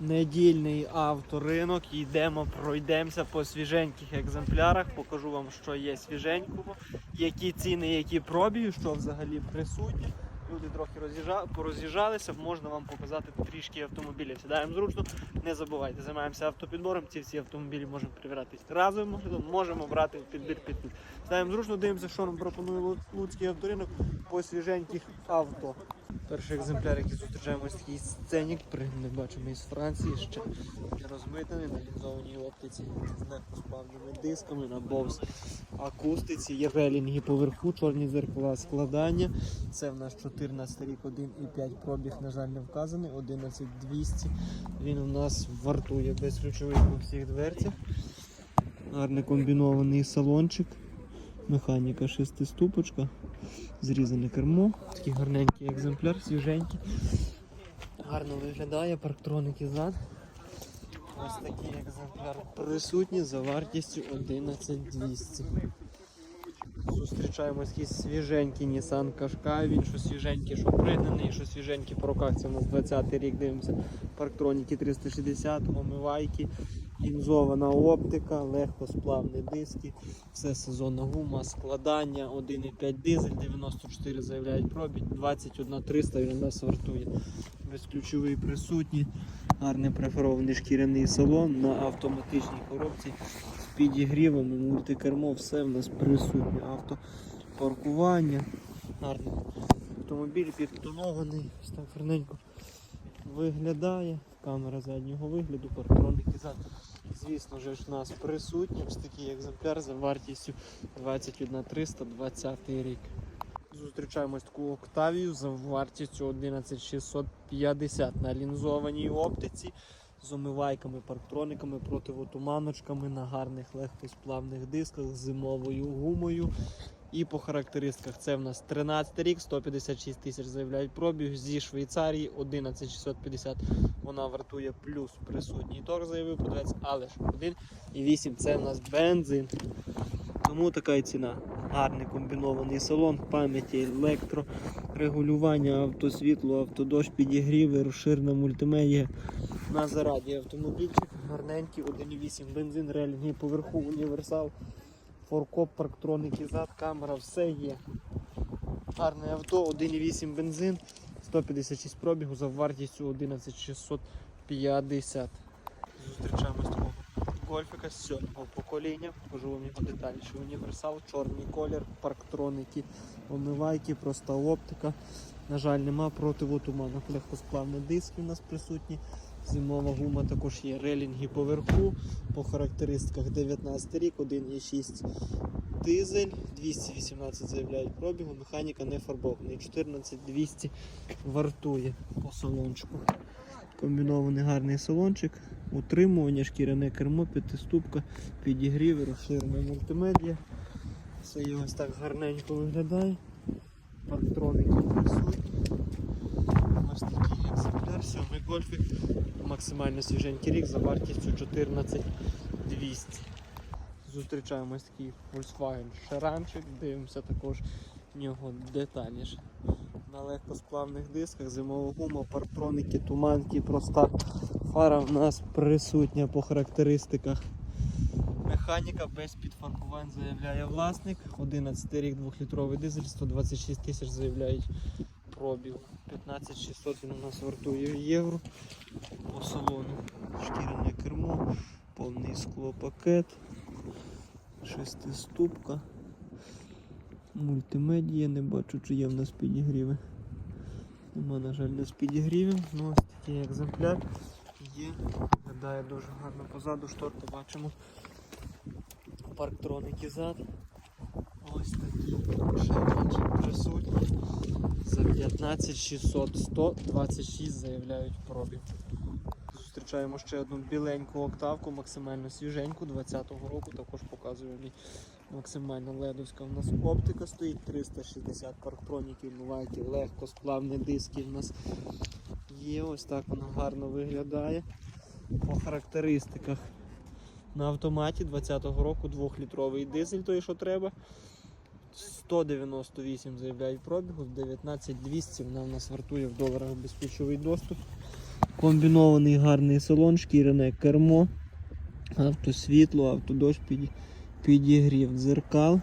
Недільний авторинок. Йдемо, пройдемося по свіженьких екземплярах. Покажу вам, що є свіженького, які ціни, які пробії, що взагалі присутні. Люди трохи роз'їжджа... пороз'їжджалися, можна вам показати трішки автомобілів. Сідаємо зручно, не забувайте, займаємося автопідбором. Ці всі автомобілі можемо перевірятись разом, можемо брати підбір під. Сідаємо зручно, дивимося, що нам пропонує Луцький авторинок по свіженьких авто. Перший екземпляр, який зустрічаємо ось такий сценік, не бачимо із Франції, ще розмитаний на лінзованій оптиці з легкоспавними дисками на бовс акустиці, є релінги поверху, чорні зеркала складання. Це в нас 14 рік, 1,5 пробіг, на жаль, не вказаний, 11200. Він у нас вартує без ключових у всіх дверцях. Гарний комбінований салончик. Механіка шестиступочка, зрізане кермо, такий гарненький екземпляр, свіженький. Гарно виглядає, парктроники зад. Ось такий екземпляр присутній за вартістю 11200. Зустрічаємо якийсь свіженький Nissan Qashqai, він що свіженький, що пригнаний, що свіженький по руках. Це у нас 20 рік, дивимося. Парктроніки 360, омивайки, лінзована оптика, легкосплавні диски, все сезонна гума, складання, 1,5 дизель, 94 заявляють пробіг, 21 300 він у нас вартує. Безключовий присутній, гарний преферований шкіряний салон на автоматичній коробці з підігрівами, мультикермо, все в нас присутнє. Автопаркування, гарний автомобіль підтонований, так гарненько виглядає. Камера заднього вигляду, парктроники зад. Звісно ж, у нас присутні ось такий екземпляр за вартістю 21 300 20 рік. Зустрічаємось таку Октавію за вартістю 11650 на лінзованій оптиці з омивайками, парктрониками, противотуманочками на гарних легкосплавних дисках з зимовою гумою. І по характеристиках це в нас 13 рік, 156 тисяч заявляють пробіг зі Швейцарії 11650. Вона вартує плюс присутній торг, заявив продавець, але ж 1,8 це в нас бензин. Тому така і ціна. Гарний комбінований салон, пам'яті, електрорегулювання, автосвітло, автодощ, підігріви, розширена мультимедія. На зараді автомобільчик, гарненький, 1,8 бензин, релінги поверху, універсал, форкоп, парктроники зад, камера, все є. Гарне авто, 1,8 бензин, 156 пробігу за вартістю 11650. Зустрічаємо з такого гольфика з сьомого покоління. Покажу вам його детальніше. Універсал, чорний колір, парктроники, омивайки, проста оптика. На жаль, нема противотуманок. Легкосплавні диски у нас присутні. Зимова гума також є релінги поверху. По характеристиках 19 рік, 1,6 дизель, 218 заявляють пробігу, механіка не фарбований. 14200 вартує по салончику. Комбінований гарний салончик, утримування, шкіряне кермо, п'ятиступка, підігрів, розширена мультимедіа. Все і ось так гарненько виглядає. Парктроники присутні. Ось такий екземпляр, сьомий гольфік, максимально свіженький рік за вартістю 14200. Зустрічаємо ось такий Volkswagen Шаранчик, дивимося також в нього детальніше. На легкосплавних дисках, зимова гума, парктроники, туманки, проста фара в нас присутня по характеристиках. Механіка без підфарбувань заявляє власник. 11 рік 2-літровий дизель, 126 тисяч заявляють пробіг. 15600 він у нас вартує євро по салону. Шкіряне кермо, повний склопакет, шестиступка. Мультимедія, не бачу, чи є в нас підігріви. Нема, на жаль, без підігрівів. Ну, ось такий екземпляр є. Виглядає дуже гарно позаду шторки бачимо. Парктроники зад. Ось такі шарочок присутні. За 15 600 126 заявляють пробіг. Зустрічаємо ще одну біленьку октавку, максимально свіженьку 20-го року, також показує мені максимально ледовська. У нас оптика стоїть 360 парктроніків, бувають легко, сплавні диски в нас є. Ось так воно гарно виглядає. По характеристиках на автоматі 20-го року 2-літровий дизель, той що треба. 198 заявляють пробігу, 19200 вона в нас вартує в доларах безключовий доступ. Комбінований гарний салон, шкіряне кермо, автосвітло, автодощ, під, підігрів дзеркал,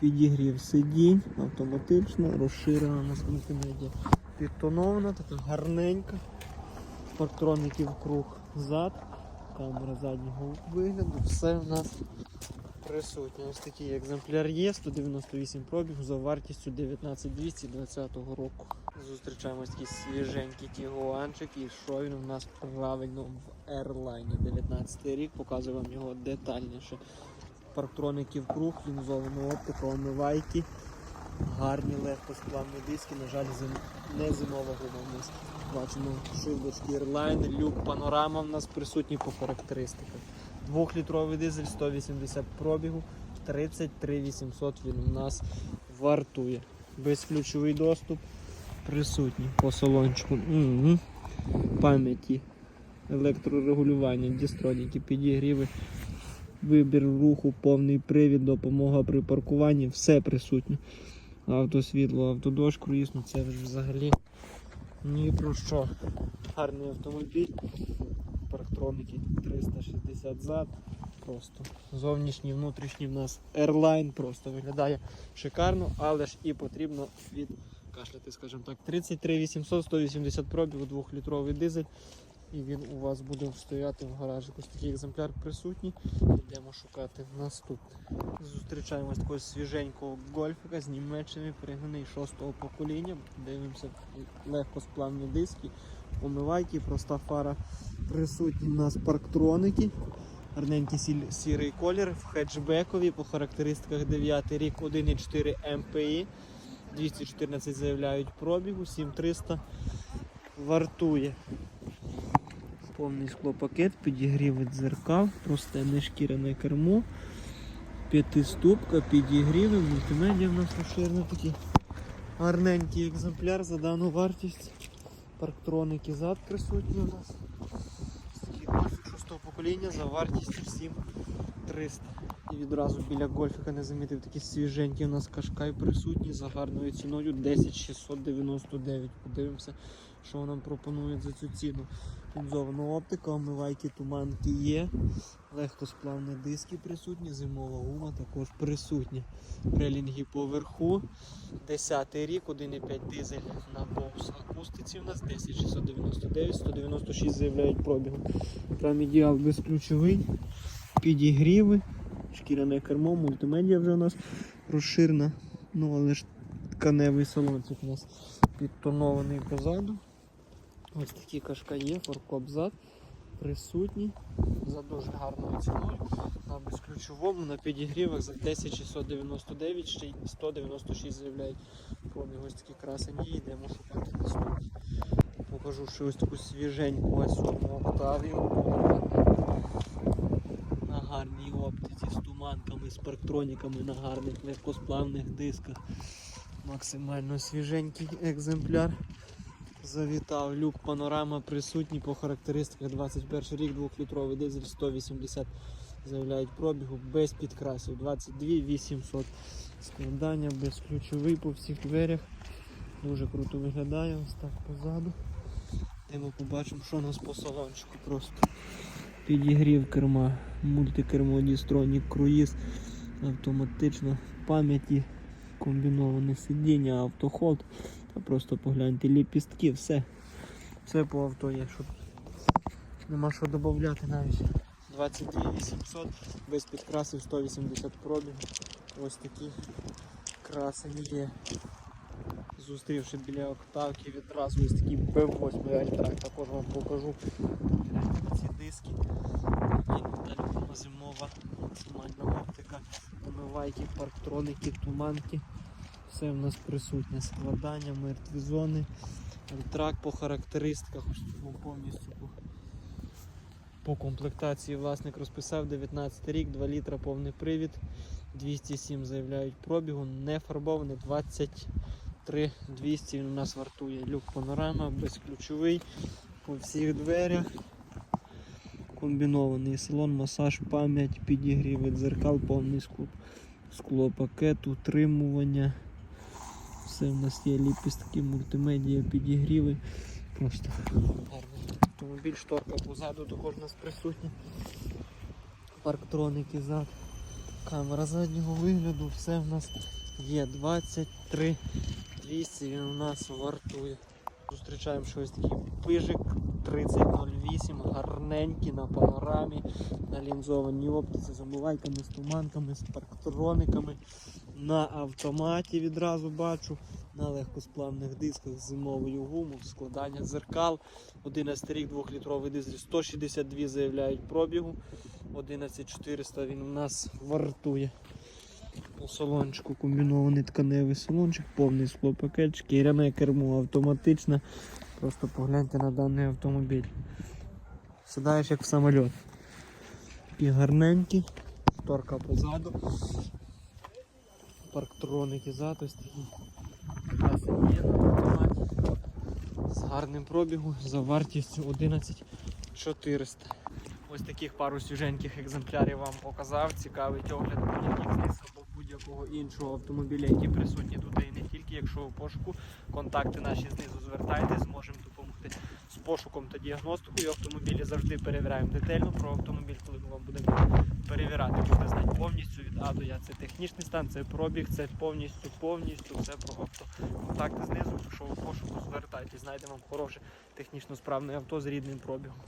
підігрів сидінь, автоматично, розширена у нас мультимедіа. Підтонована, така гарненька. Парктроників круг зад, камера заднього вигляду, все в нас присутнє. Ось такий екземпляр є, 198 пробігу за вартістю 19200 2020 року. Зустрічаємось такий свіженький тігуанчик і що він у нас правильно в Airline 19 рік. Показую вам його детальніше. Парктроників круг, лінзована оптика, омивайки, гарні легкосплавні диски, на жаль, зим... не зимова гума в нас. Бачимо шибочки Airline, люк панорама в нас присутній по характеристиках. Двохлітровий дизель 180 пробігу, 33 800 він у нас вартує. Безключовий доступ присутній по салончику. Угу. Пам'яті, електрорегулювання, дістроніки, підігріви, вибір руху, повний привід, допомога при паркуванні, все присутнє. Автосвітло, автодощ, круїз, це ж взагалі ні про що. Гарний автомобіль. Парктроники 360 зад. Просто зовнішній, внутрішній в нас Airline просто виглядає шикарно, але ж і потрібно відкашляти, скажімо так. 33 800, 180 пробігу, 2-літровий дизель. І він у вас буде стояти в гаражі. Ось такий екземпляр присутній. Йдемо шукати наступний. Зустрічаємось такого свіженького гольфика з Німеччини, пригнаний 6-го покоління. Дивимося легкосплавні диски, омивайки, проста фара. Присутні у нас парктроники. Гарненький сірий колір в хеджбекові по характеристиках 9 рік 1,4 МПІ. 214 заявляють пробігу, 7300 вартує. Повний склопакет, підігрів від дзеркал, просте нешкірене кермо, п'ятиступка, підігріви, мультимедіа в нас розширено такий гарненький екземпляр за дану вартість. Парктроники зад присутні у нас. Покоління за вартістю 7300. І відразу біля гольфіка не замітив такі свіженькі у нас кашкай присутні за гарною ціною 10699. Подивимося, що нам пропонують за цю ціну. Лінзована оптика, омивайки, туманки є. Легкосплавні диски присутні, зимова гума також присутня. Релінги поверху. 10 рік, 1,5 дизель на бокс акустиці у нас 10699, 196 заявляють пробігом. Там ідеал безключовий, підігріви, шкіряне кермо, мультимедіа вже у нас розширена. Ну але ж тканевий салончик у нас підтонований позаду. Ось такі кашка є, форкоп зад присутній за дуже гарною ціною. На безключовому на підігрівах за 10699, ще й 196 заявляють пробіг. Ось такі красені йдемо шукати наступні. Покажу ще ось таку свіженьку ось одну Октавію. На гарній оптиці з туманками, з парктроніками на гарних легкосплавних дисках. Максимально свіженький екземпляр. Завітав люк панорама присутній по характеристиках 21 рік, 2-літровий дизель 180 заявляють пробігу без підкрасів 22 800 складання безключовий по всіх дверях. Дуже круто виглядає ось так позаду. Де ми побачимо, що у нас по салончику просто. Підігрів керма, мультикермо, дістронік, круїз, автоматично пам'яті, комбіноване сидіння, автохолд. Просто погляньте ліпістки, все. Все по авто є. Що... Нема що додати навіть. 22 800 без підкрасів 180 пробігу. Ось такі красені є. Зустрівши біля октавки відразу ось такий B8 Альтрак, також вам покажу ці диски. Зимова максимальна оптика, омивайки, парктроники, туманки. Все в нас присутнє складання, мертві зони. Альтрак по характеристиках тут повністю по, по комплектації власник розписав 19 рік, 2 літра повний привід, 207 заявляють пробігу, не фарбований 23 200 він у нас вартує. Люк панорама, безключовий по всіх дверях. Комбінований салон, масаж, пам'ять, підігрів дзеркал, повний склоп, склопакет, утримування. Все в нас є ліпістки, мультимедіа, підігріви. Просто автомобіль, шторка позаду також у нас присутня. Парктроники зад. Камера заднього вигляду, все в нас є 23 200 він у нас вартує. Зустрічаємо щось такий пижик 3008, гарненький на панорамі, на лінзованій оптиці, з омивайками, з туманками, з парктрониками. На автоматі відразу бачу, на легкосплавних дисках з зимовою гумою, складання дзеркал. 11 рік 2-літровий дизель 162 заявляють пробігу. 11400 він у нас вартує. По салончику комбінований тканевий салончик, повний склопакет, шкіряне кермо автоматичне. Просто погляньте на даний автомобіль. Сідаєш як в самоліт. Такі гарненькі, шторка позаду. Парктроники зад, ось такі. Якраз є на автоматі. З гарним пробігом за вартістю 11400. Ось таких пару свіженьких екземплярів вам показав. Цікавить огляд будь-яких з або будь-якого іншого автомобіля, які присутні тут і не тільки. Якщо у пошуку, контакти наші знизу звертайтесь, зможемо допомогти пошуком та діагностикою. Автомобілі завжди перевіряємо детально про автомобіль, коли ми вам будемо перевіряти, Будете знати повністю від А до Я. Це технічний стан, це пробіг, це повністю, повністю все про авто. Контакти знизу, якщо в пошуку звертайтесь, знайдемо вам хороше технічно справне авто з рідним пробігом.